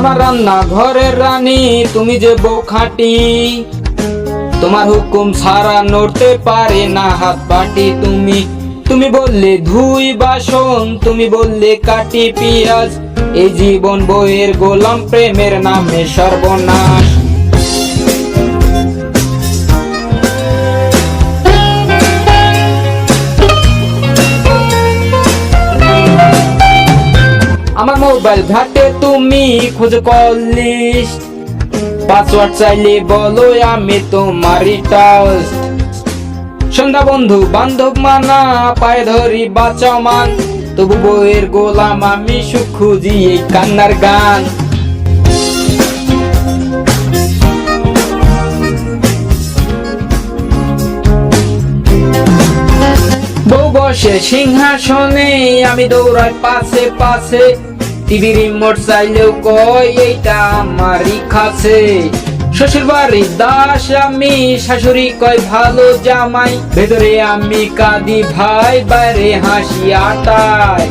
আমার রান্না ঘরের রানী, তুমি যে বউ খাটি তোমার হুকুম সারা নড়তে পারে না হাত পাটি তুমি। তুমি বললে ধুই বাসন, তুমি বললে কাটি পিয়াজ, এই জীবন বইয়ের গোলাম প্রেমের নামে সর্বনাশ। আমার মোবাইল ঘাটে তুমি খোঁজ কল লিস্ট পাসওয়ার্ড চাইলে বলো, আমি টাস্ট সন্ধ্যা বন্ধু, বান্ধব মানা, পায়ে ধরি বাঁচাও মান তবু বইয়ের গোলাম, আমি সুখ খুঁজি এই কান্নার গান। বসে সিংহাসনে, আমি দৌড়াই পাশে পাশে। টিভি রিমোট চাইলেও কয় এইটা আমারই কাছে শ্বশুর বাড়ির দাস আমি, শাশুড়ি কয় ভালো জামাই। ভেতরে আমি কাঁদি ভাই, বাইরে হাসি আটায়